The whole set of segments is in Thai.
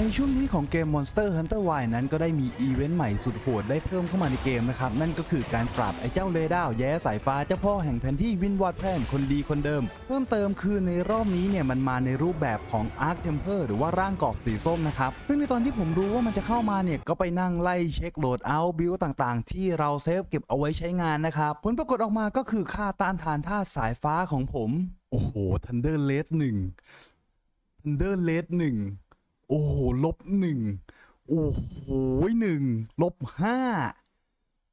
ในช่วงนี้ของเกม Monster Hunter Y นั้นก็ได้มีอีเวนต์ใหม่สุดโหดได้เพิ่มเข้ามาในเกมนะครับ นั่นก็คือการปราบไอ้เจ้าเรดาวแย้สายฟ้าเจ้าพ่อแห่งแผนที่วินวอดแพนคนดีคนเดิม เพิ่มเติมคือในรอบนี้เนี่ยมันมาในรูปแบบของ Arc Temper หรือว่าร่างกรอบสีส้มนะครับ ซึ่งในตอนที่ผมรู้ว่ามันจะเข้ามาเนี่ยก็ไปนั่งไล่เช็คโหลดเอาบิลต่างๆ ที่เราเซฟเก็บเอาไว้ใช้งานนะครับผลปรากฏออกมาก็คือค่าต้านทานธาตุสายฟ้าของผมโอ้โห Thunder r a d หนึ่ง Thunder r a d หนึ่ง โอ้โหลบหนึ่งโอ้โหหนึ่งลบห้า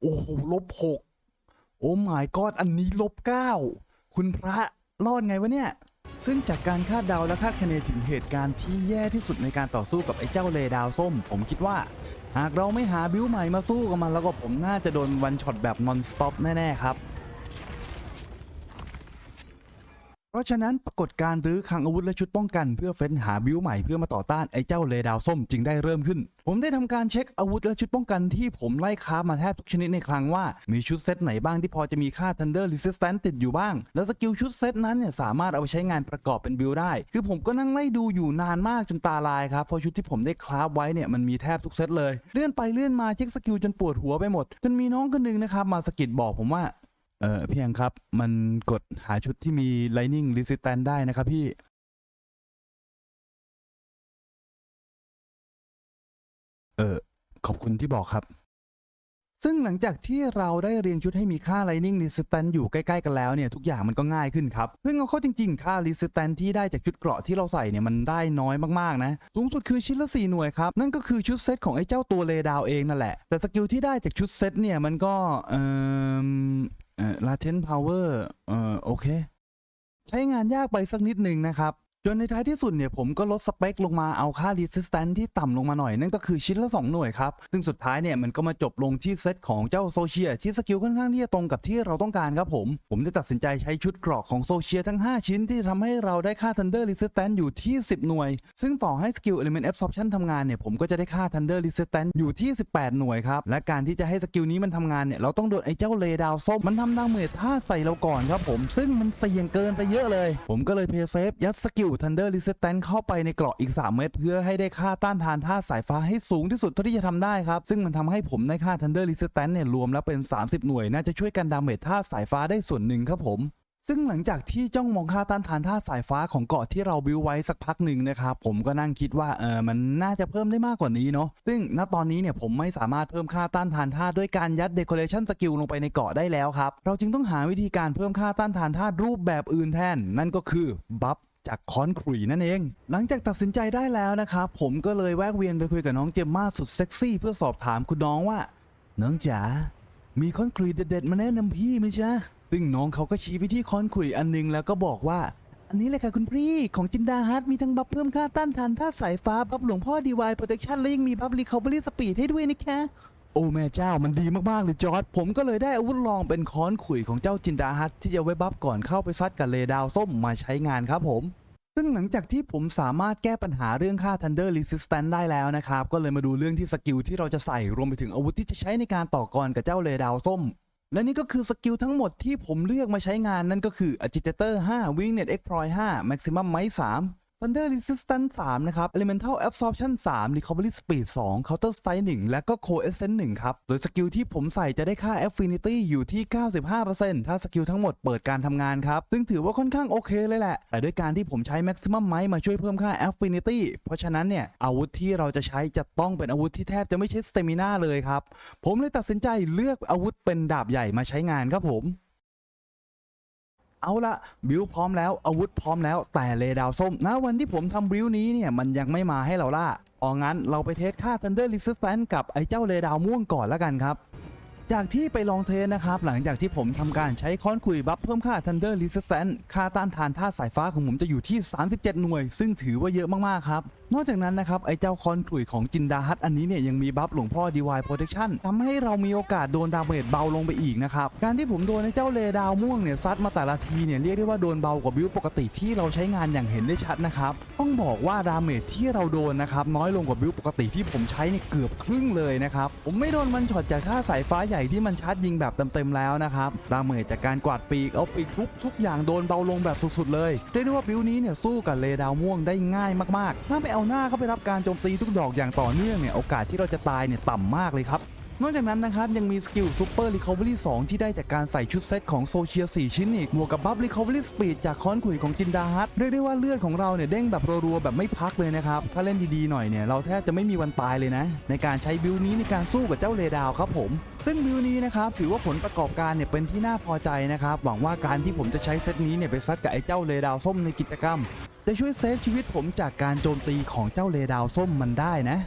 โอ้โหลบหกโอ้ my god อันนี้ลบเก้าคุณพระรอดไงวะเนี่ย ซึ่งจากการคาดเดาและคาดคะเนถึงเหตุการณ์ที่แย่ที่สุดในการต่อสู้กับไอ้เจ้าเลดาวส้ม ผมคิดว่า หากเราไม่หาบิวใหม่มาสู้กับมันแล้วก็ผมน่าจะโดนวันช็อตแบบนอนสต็อปแน่ ๆ ครับ เพราะฉะนั้นปรากฏการณ์รื้อคลังอาวุธและชุดป้องกันเพื่อเฟ้นหาบิวใหม่เพื่อมาต่อต้านไอ้เจ้าเลดาวส้มจึงได้เริ่มขึ้น ผมได้ทำการเช็คอาวุธและชุดป้องกันที่ผมไล่ค้ามาแทบทุกชนิดในคลังว่า มีชุดเซตไหนบ้างที่พอจะมีค่า Thunder Resistance ติดอยู่บ้าง แล้วสกิลชุดเซตนั้นเนี่ยสามารถเอาไปใช้งานประกอบเป็นบิลได้ คือผมก็นั่งไล่ดูอยู่นานมากจนตาลายครับเพราะชุดที่ผมได้คราฟไว้เนี่ยมันมีแทบทุกเซตเลยเลื่อนไปเลื่อนมาเช็คสกิลจนปวดหัวไปหมดจนมีน้องคนหนึงนะครับมาสกิดบอกผมว่า เออพี่ยังครับ มันกดหาชุดที่มี Lightning Resistance ได้นะครับพี่ เออขอบคุณที่บอกครับ ซึ่งหลังจากที่เราได้เรียงชุดให้มีค่า Lightning Resistance อยู่ใกล้ๆกันแล้วเนี่ย ทุกอย่างมันก็ง่ายขึ้นครับ ซึ่งเอาเข้าจริงๆ ค่า Resistance ที่ได้จากชุดเกราะที่เราใส่เนี่ยมันได้น้อยมากๆนะ สูงสุดคือชิ้นละ 4 หน่วยครับ นั่นก็คือชุดเซตของไอ้เจ้าตัวเลดาวเองนั่นแหละ แต่สกิลที่ได้จากชุดเซตเนี่ยมันก็เอ่อ เอ่อ latent power เอ่อ โอเค ใช้งานยากไปสักนิดหนึ่งนะครับ จนในท้ายที่สุดเนี่ยผมก็ลดสเปคลงมาเอาค่า resistance ที่ต่ำลงมาหน่อย นั่นก็คือชิ้นละ 2 หน่วยครับ ซึ่งสุดท้ายเนี่ยมันก็มาจบลงที่เซตของเจ้าโซเชียที่สกิลค่อนข้างที่จะตรงกับที่เราต้องการครับผม ผมได้ตัดสินใจใช้ชุดเกรอกของโซเชียทั้ง 5 ชิ้นที่ทำให้เราได้ค่า Thunder Resistance อยู่ที่ 10 หน่วย ซึ่งต่อให้สกิล Element Absorption ทำงานเนี่ยผมก็จะได้ค่า Thunder Resistance อยู่ที่ 18 หน่วยครับและการที่จะให้สกิลนี้มันทำงานเนี่ยเราต้องโดนไอ้เจ้าเลดาวส้มมันทำดาเมจท่าใส่เราก่อนครับผม ซึ่งมันเสี่ยงเกินไปเยอะเลย ผมก็เลยเพย์เซฟยัดสกิล Thunder Resistance เข้าไปในเกราะอีก 3 เม็ดเพื่อให้ได้ค่าต้านทานท่าสายฟ้าให้สูงที่สุดเท่าที่จะทำได้ครับ ซึ่งมันทำให้ผมได้ค่า Thunder Resistance เนี่ยรวมแล้วเป็น 30 หน่วย น่าจะช่วยกันดาเมจท่าสายฟ้าได้ส่วนหนึ่งครับผมซึ่งหลังจากที่จ้องมองค่าต้านทานท่าสายฟ้าของเกาะที่เราบิวไว้สักพักหนึ่งนะครับผมก็นั่งคิดว่าเออมันน่าจะเพิ่มได้มากกว่านี้เนาะซึ่งณตอนนี้เนี่ยผมไม่สามารถเพิ่มค่าต้านทานธาตุด้วยการยัด decoration skill ลงไปในเกาะได้แล้วครับ เราจึงต้องหาวิธีการเพิ่มค่าต้านทานธาตุรูปแบบอื่นแทน นั่นก็คือบัฟ จากคอนขรุยนั่นเอง หลังจากตัดสินใจได้แล้วนะครับ ผมก็เลยแวะเวียนไปคุยกับน้องเจมมาสุดเซ็กซี่เพื่อสอบถามคุณน้องว่า น้องจ๋า มีคอนขลุยเด็ดๆมาแนะนำพี่ไหมจ๊ะซึ่งน้องเขาก็ชี้ไปที่คอนขลุยอันหนึงแล้วก็บอกว่า อันนี้เลยค่ะคุณพี่ ของจินดาฮัทมีทั้งบัฟเพิ่มค่าต้านทานธาตุสายฟ้าบัฟหลวงพ่อดีวายโปรเทคชั่นและยังมีบัฟรีคา v บ r y สปีดให้ด้วยนะคะ โอ้แม่เจ้ามันดีมากๆเลยจอร์ดผมก็เลยได้อาวุธลองเป็นค้อนขุยของเจ้าจินดาฮัทที่จะไว้บัฟก่อนเข้าไปซัดกับเลดาวส้มมาใช้งานครับผมซึ่งหลังจากที่ผมสามารถแก้ปัญหาเรื่องค่า Thunder Resistance ได้แล้วนะครับ ก็เลยมาดูเรื่องที่สกิลที่เราจะใส่รวมไปถึงอาวุธที่จะใช้ในการต่อกรกับเจ้าเลดาวส้ม และนี่ก็คือสกิลทั้งหมดที่ผมเลือกมาใช้งานนั่นก็คือ Agitator 5 Wingnet Exploit 5 Maximum Might 3 Thunder Resistance 3 นะครับ Elemental Absorption 3 Recovery Speed 2 Counter Strike 1 และก็ Coessence 1 ครับ โดยสกิลที่ผมใส่จะได้ค่า Affinity อยู่ที่ 95%ถ้าสกิลทั้งหมดเปิดการทำงานครับ ซึ่งถือว่าค่อนข้างโอเคเลยแหละ แต่ด้วยการที่ผมใช้ Maximum Might มาช่วยเพิ่มค่า Affinity เพราะฉะนั้นเนี่ย อาวุธที่เราจะใช้จะต้องเป็นอาวุธที่แทบจะไม่ใช่ Stamina เลยครับ ผมเลยตัดสินใจเลือกอาวุธเป็นดาบใหญ่มาใช้งานครับผม เอาละบิวพร้อมแล้วอาวุธพร้อมแล้วแต่เลดาวส้มนะวันที่ผมทำบิวนี้เนี่ยมันยังไม่มาให้เราล่าเอางั้นเราไปเทสค่า Thunder Resistance กับไอ้เจ้าเลดาวม่วงก่อนแล้วกันครับ จากที่ไปลองเทสนะครับ หลังจากที่ผมทำการใช้ค้อนคุยบัฟเพิ่มค่า Thunder Resistance ค่าต้านทานท่าสายฟ้าของผมจะอยู่ที่ 37 หน่วย ซึ่งถือว่าเยอะมาก ๆ ครับ นอกจากนั้นนะครับ ไอ้เจ้าคอนขลุยของจินดาฮัตอันนี้เนี่ยยังมีบัฟหลวงพ่อ DY Protection ทำให้เรามีโอกาสโดนดาเมจเบาลงไปอีกนะครับ การที่ผมโดนไอ้เจ้าเลดาวม่วงเนี่ยซัดมาแต่ละทีเนี่ยเรียกได้ว่าโดนเบากว่าบิวปกติที่เราใช้งานอย่างเห็นได้ชัดนะครับต้องบอกว่าดาเมจที่เราโดนนะครับน้อยลงกว่าบิวปกติที่ผมใช้เนี่ยเกือบครึ่งเลยนะครับผมไม่โดนมันช็อตจากท่าสายฟ้าหญ่ที่มันชาร์จยิงแบบเต็มๆแล้วนะครับดาเมจจากการกวาดปีกเอาปีกทุบทุกอย่างโดนเบาลงแบบสุดๆเลยเรียกได้ว่าบิวนี้เนี่ยสู้กับเลดาวม่วงได้ง่ายมากๆ ถ้าไปเอาหน้าเข้าไปรับการโจมตีทุกดอกอย่างต่อเนื่องเนี่ยโอกาสที่เราจะตายเนี่ยต่ำมากเลยครับ นอกจากนั้นนะครับ ยังมีสกิลซูเปอร์รีคอเวอรี่2ที่ได้จากการใส่ชุดเซตของโซเชียล4ชิ้นอีกบวกกับบัฟรีคอเวอรี่สปีดจากค้อนขุยของจินดาฮัตเรียกได้ว่าเลือดของเราเนี่ยเด้งแบบรัวๆแบบไม่พักเลยนะครับ ถ้าเล่นดีๆหน่อยเนี่ยเราแทบจะไม่มีวันตายเลยนะ ในการใช้บิลนี้ในการสู้กับเจ้าเลดาวครับผม ซึ่งบิลนี้นะครับถือว่าผลประกอบการเนี่ยเป็นที่น่าพอใจนะครับหวังว่าการที่ผมจะใช้เซตนี้เนี่ยไปซัดกับไอ้เจ้าเลดาวส้มในกิจกรรมจะช่วยเซฟชีวิตผมจากการโจมตีของเจ้าเลดาวส้มมันได้นะ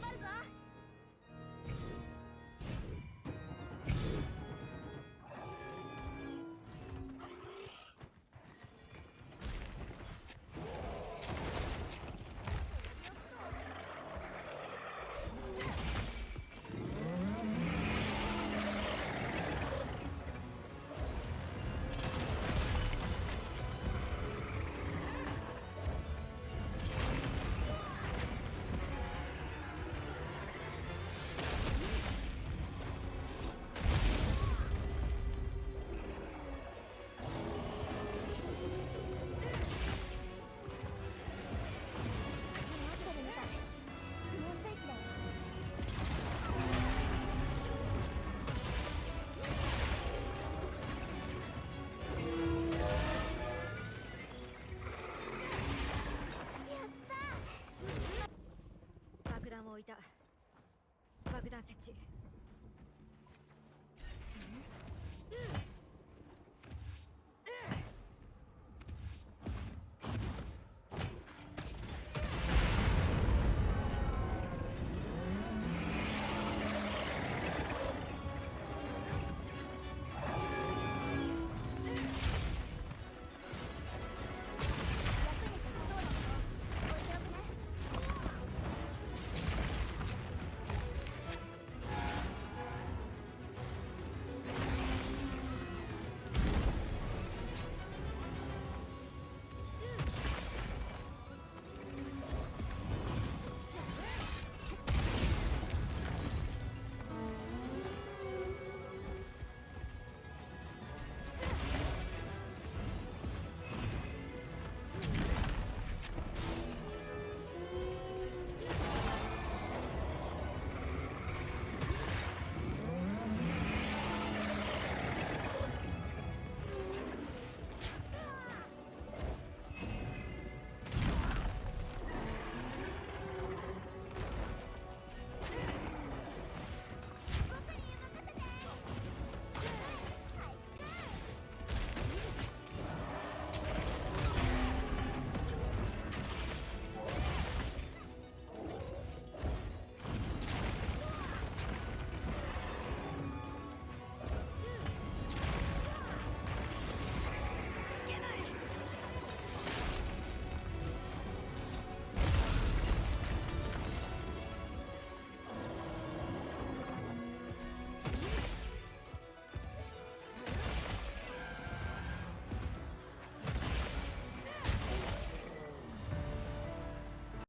慢走。設置